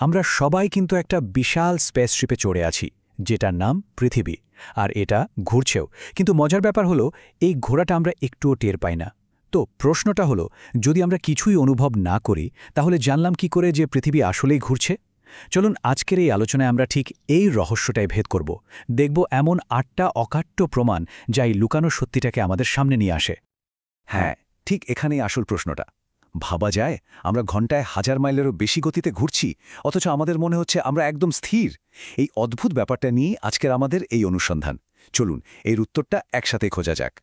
আমরা সবাই কিন্তু একটা বিশাল স্পেসশিপে চড়ে আছি, যেটার নাম পৃথিবী। আর এটা ঘুরছেও। কিন্তু মজার ব্যাপার হলো, এই ঘোরাটা আমরা একটুও টের পাই না। তো প্রশ্নটা হলো, যদি আমরা কিছুই অনুভব না করি, তাহলে জানলাম কি করে যে পৃথিবী আসলেই ঘুরছে? চলুন আজকের এই আলোচনায় আমরা ঠিক এই রহস্যটাই ভেদ করব। দেখব এমন আটটা অকাট্য প্রমাণ, যা এই লুকানো সত্যিটাকে আমাদের সামনে নিয়ে আসে। হ্যাঁ ঠিক এখানেই আসল প্রশ্নটা। ভাবা যায়, আমরা ঘন্টায় হাজার মাইলেরও বেশি গতিতে ঘুরছি, অথচ আমাদের মনে হচ্ছে আমরা একদম স্থির। এই অদ্ভুত ব্যাপারটা নিয়ে আজকের আমাদের এই অনুসন্ধান। চলুন, এর উত্তরটা একসাথে খোঁজা যাক।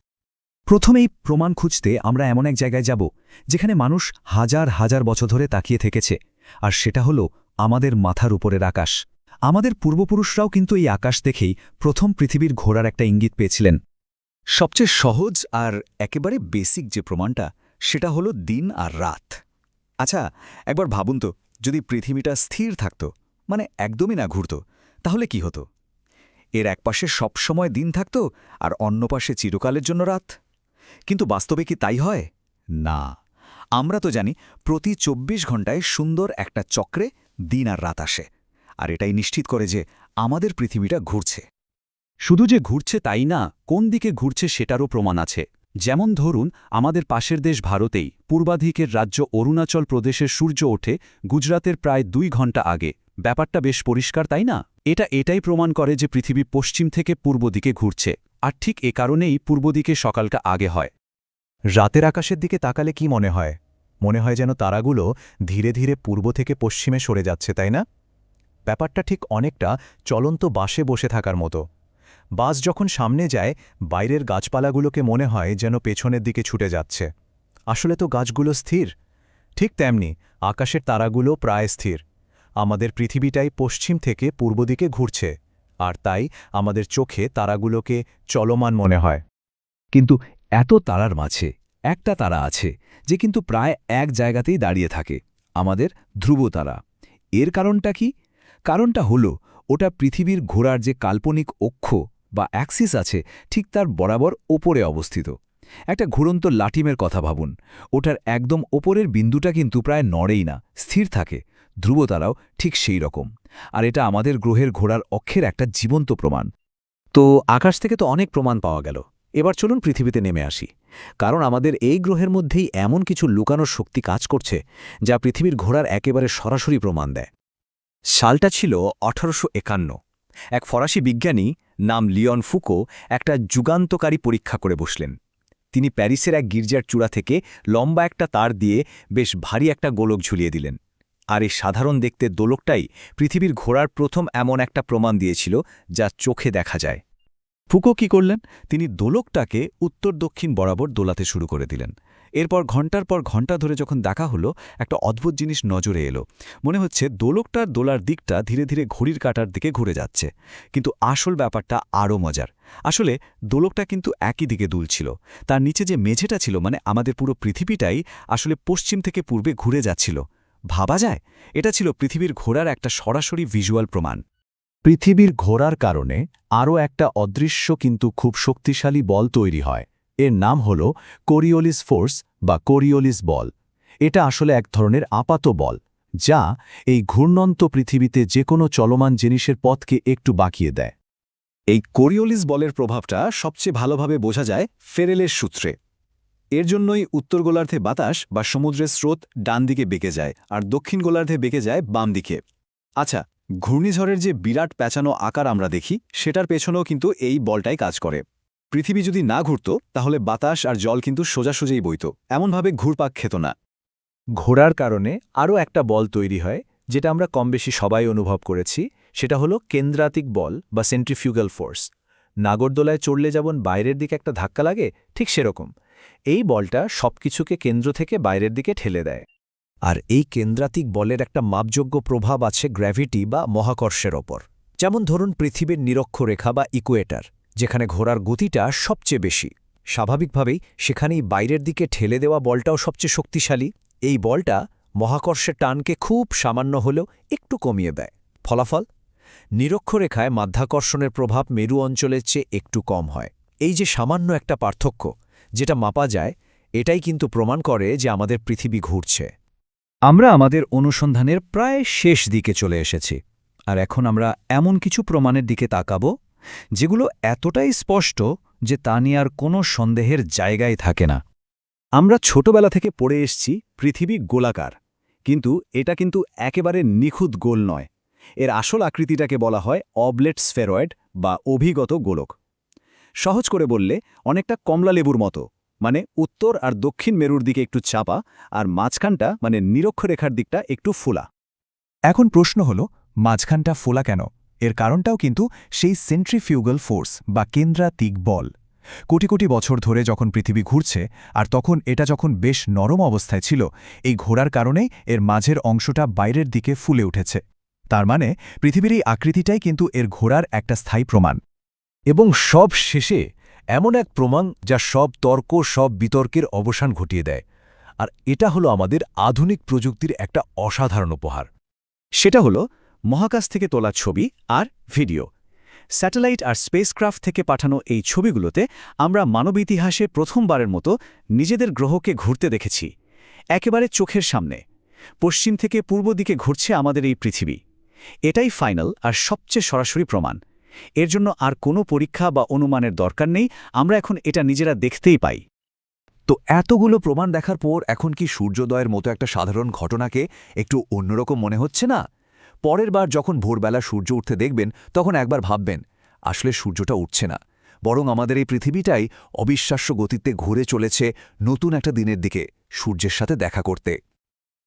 প্রথমেই প্রমাণ খুঁজতে আমরা এমন এক জায়গায় যাব, যেখানে মানুষ হাজার হাজার বছর ধরে তাকিয়ে থেকেছে, আর সেটা হলো আমাদের মাথার উপরের আকাশ। আমাদের পূর্বপুরুষরাও কিন্তু এই আকাশ দেখেই প্রথম পৃথিবীর ঘোরার একটা ইঙ্গিত পেয়েছিলেন। সবচেয়ে সহজ আর একেবারে বেসিক যে প্রমাণটা সেটা হলো দিন আর রাত। আচ্ছা একবার ভাবুন তো, যদি পৃথিবীটা স্থির থাকত মানে একদমই না ঘুরত, তাহলে কি হতো? এর একপাশে সবসময় দিন থাকত আর অন্য পাশে চিরকালের জন্য রাত। কিন্তু বাস্তবে কি তাই হয়? না। আমরা তো জানি, প্রতি ২৪ ঘন্টায় সুন্দর একটা চক্রে দিন আর রাত আসে, আর এটাই নিশ্চিত করে যে আমাদের পৃথিবীটা ঘুরছে। শুধু যে ঘুরছে তাই না, কোন দিকে ঘুরছে সেটারও প্রমাণ আছে। যেমন ধরুন, আমাদের পাশের দেশ ভারতেই পূর্বাধিকের রাজ্য অরুণাচল প্রদেশের সূর্য ওঠে গুজরাতের প্রায় দুই ঘণ্টা আগে। ব্যাপারটা বেশ পরিষ্কার, তাই না? এটা এটাই প্রমাণ করে যে পৃথিবী পশ্চিম থেকে পূর্ব দিকে ঘুরছে, আর ঠিক এ কারণেই পূর্ব দিকে সকালটা আগে হয়। রাতের আকাশের দিকে তাকালে কি মনে হয়? মনে হয় যেন তারাগুলো ধীরে ধীরে পূর্ব থেকে পশ্চিমে সরে যাচ্ছে, তাই না? ব্যাপারটা ঠিক অনেকটা চলন্ত বাসে বসে থাকার মতো। বাস যখন সামনে যায়, বাইরের গাছপালাগুলোকে মনে হয় যেন পেছনের দিকে ছুটে যাচ্ছে। আসলে তো গাছগুলো স্থির। ঠিক তেমনি আকাশের তারাগুলো প্রায় স্থির। আমাদের পৃথিবীটাই পশ্চিম থেকে পূর্ব দিকে ঘুরছে, আর তাই আমাদের চোখে তারাগুলোকে চলমান মনে হয়। কিন্তু এত তারার মাঝে একটা তারা আছে যে কিন্তু প্রায় এক জায়গাতেই দাঁড়িয়ে থাকে, আমাদের ধ্রুব তারা। এর কারণটা কি? কারণটা হলো, ওটা পৃথিবীর ঘোরার যে কাল্পনিক অক্ষ বা অ্যাক্সিস আছে ঠিক তার বরাবর ওপরে অবস্থিত। একটা ঘুরন্ত লাটিমের কথা ভাবুন। ওটার একদম ওপরের বিন্দুটা কিন্তু প্রায় নড়েই না, স্থির থাকে। ধ্রুবতারাও ঠিক সেই রকম। আর এটা আমাদের গ্রহের ঘোড়ার অক্ষের একটা জীবন্ত প্রমাণ। তো আকাশ থেকে তো অনেক প্রমাণ পাওয়া গেল। এবার চলুন পৃথিবীতে নেমে আসি। কারণ আমাদের এই গ্রহের মধ্যেই এমন কিছু লুকানোর শক্তি কাজ করছে, যা পৃথিবীর ঘোড়ার একেবারে সরাসরি প্রমাণ দেয়। সালটা ছিল আঠারোশো এক ফরাসি বিজ্ঞানী নাম লিওন ফুকো একটা যুগান্তকারী পরীক্ষা করে বসলেন। তিনি প্যারিসের এক গির্জার চূড়া থেকে লম্বা একটা তার দিয়ে বেশ ভারী একটা গোলক ঝুলিয়ে দিলেন। আর এই সাধারণ দেখতে দোলকটাই পৃথিবীর ঘোড়ার প্রথম এমন একটা প্রমাণ দিয়েছিল যা চোখে দেখা যায়। ফুকো কি করলেন? তিনি দোলকটাকে উত্তর দক্ষিণ বরাবর দোলাতে শুরু করে দিলেন। এরপর ঘণ্টার পর ঘণ্টা ধরে যখন দেখা হলো, একটা অদ্ভুত জিনিস নজরে এলো। মনে হচ্ছে দোলকটার দোলার দিকটা ধীরে ধীরে ঘড়ির কাটার দিকে ঘুরে যাচ্ছে। কিন্তু আসল ব্যাপারটা আরও মজার। আসলে দোলকটা কিন্তু একই দিকে দুলছিল। তার নিচে যে মেঝেটা ছিল মানে আমাদের পুরো পৃথিবীটাই আসলে পশ্চিম থেকে পূর্বে ঘুরে যাচ্ছিল। ভাবা যায়? এটা ছিল পৃথিবীর ঘোরার একটা সরাসরি ভিজুয়াল প্রমাণ। পৃথিবীর ঘোরার কারণে আরও একটা অদৃশ্য কিন্তু খুব শক্তিশালী বল তৈরি হয়। এর নাম হল কোরিওলিস ফোর্স বা কোরিওলিস বল। এটা আসলে এক ধরনের আপাত বল, যা এই ঘূর্ণন্ত পৃথিবীতে যে কোনো চলমান জিনিসের পথকে একটু বাঁকিয়ে দেয়। এই কোরিওলিস বলের প্রভাবটা সবচেয়ে ভালোভাবে বোঝা যায় ফেরেলের সূত্রে। এর জন্যই উত্তর গোলার্ধে বাতাস বা সমুদ্রের স্রোত ডান দিকে বেঁকে যায় আর দক্ষিণ গোলার্ধে বেঁকে যায় বাম দিকে আচ্ছা ঘূর্ণিঝড়ের যে বিরাট প্যাঁচানো আকার আমরা দেখি, সেটার পেছনেও কিন্তু এই বলটাই কাজ করে। পৃথিবী যদি না ঘুরত, তাহলে বাতাস আর জল কিন্তু সোজাসুজেই বইত। এমনভাবে ঘুরপাক খেত না। ঘোরার কারণে আরও একটা বল তৈরি হয়, যেটা আমরা কমবেশি সবাই অনুভব করেছি, সেটা হলো কেন্দ্রাতিক বল বা সেন্ট্রিফিউগাল ফোর্স। নাগরদোলায় চড়লে যেমন বাইরের দিকে একটা ধাক্কা লাগে, ঠিক সেরকম। এই বলটা সবকিছুকে কেন্দ্র থেকে বাইরের দিকে ঠেলে দেয়। আর এই কেন্দ্রাতিক বলের একটা মাপযোগ্য প্রভাব আছে গ্র্যাভিটি বা মহাকর্ষের ওপর। যেমন ধরুন পৃথিবীর নিরক্ষরেখা বা ইকুয়েটার, যেখানে ঘোরার গতিটা সবচেয়ে বেশি। স্বাভাবিকভাবেই সেখানেই বাইরের দিকে ঠেলে দেওয়া বলটাও সবচেয়ে শক্তিশালী। এই বলটা মহাকর্ষের টানকে খুব সামান্য হলেও একটু কমিয়ে দেয়। ফলাফল? নিরক্ষরেখায় মাধ্যাকর্ষণের প্রভাব মেরু অঞ্চলের চেয়ে একটু কম হয়। এই যে সামান্য একটা পার্থক্য, যেটা মাপা যায়, এটাই কিন্তু প্রমাণ করে যে আমাদের পৃথিবী ঘুরছে। আমরা আমাদের অনুসন্ধানের প্রায় শেষ দিকে চলে এসেছি, আর এখন আমরা এমন কিছু প্রমাণের দিকে তাকাব, যেগুলো এতটাই স্পষ্ট যে তা নিয়ে আর কোনো সন্দেহের জায়গায় থাকে না। আমরা ছোটবেলা থেকে পড়ে এসছি পৃথিবী গোলাকার, কিন্তু এটা কিন্তু একেবারে নিখুঁত গোল নয়। এর আসল আকৃতিটাকে বলা হয় অবলেট স্ফেরয়েড বা অভিগত গোলক। সহজ করে বললে, অনেকটা কমলা লেবুর মতো। মানে উত্তর আর দক্ষিণ মেরুর দিকে একটু চাপা আর মাঝখানটা মানে নিরক্ষরেখার দিকটা একটু ফোলা। এখন প্রশ্ন হল, মাঝখানটা ফোলা কেন? এর কারণটাও কিন্তু সেই সেন্ট্রিফিউগাল ফোর্স বা কেন্দ্রাতিক বল। কোটি কোটি বছর ধরে যখন পৃথিবী ঘুরছে আর তখন এটা যখন বেশ নরম অবস্থায় ছিল, এই ঘোরার কারণেই এর মাঝের অংশটা বাইরের দিকে ফুলে উঠেছে। তার মানে পৃথিবীর এই আকৃতিটাই কিন্তু এর ঘোরার একটা স্থায়ী প্রমাণ। এবং সব শেষে এমন এক প্রমাণ যা সব তর্ক, সব বিতর্কের অবসান ঘটিয়ে দেয়। আর এটা হলো আমাদের আধুনিক প্রযুক্তির একটা অসাধারণ উপহার। সেটা হলো মহাকাশ থেকে তোলা ছবি আর ভিডিও। স্যাটেলাইট আর স্পেসক্রাফট থেকে পাঠানো এই ছবিগুলোতে আমরা মানব ইতিহাসে প্রথমবারের মতো নিজেদের গ্রহকে ঘুরতে দেখেছি। একেবারে চোখের সামনে। পশ্চিম থেকে পূর্ব দিকে ঘুরছে আমাদের এই পৃথিবী। এটাই ফাইনাল আর সবচেয়ে সরাসরি প্রমাণ। এর জন্য আর কোনো পরীক্ষা বা অনুমানের দরকার নেই, আমরা এখন এটা নিজেরা দেখতেই পাই। তো এতগুলো প্রমাণ দেখার পর এখন কি সূর্যোদয়ের মতো একটা সাধারণ ঘটনাকে একটু অন্যরকম মনে হচ্ছে না? পরের বার যখন ভোরবেলা সূর্য উঠতে দেখবেন, তখন একবার ভাববেন, আসলে সূর্যটা উঠছে না। বরং আমাদের এই পৃথিবীটাই অবিশ্বাস্য গতিতে ঘুরে চলেছে নতুন একটা দিনের দিকে, সূর্যের সাথে দেখা করতে।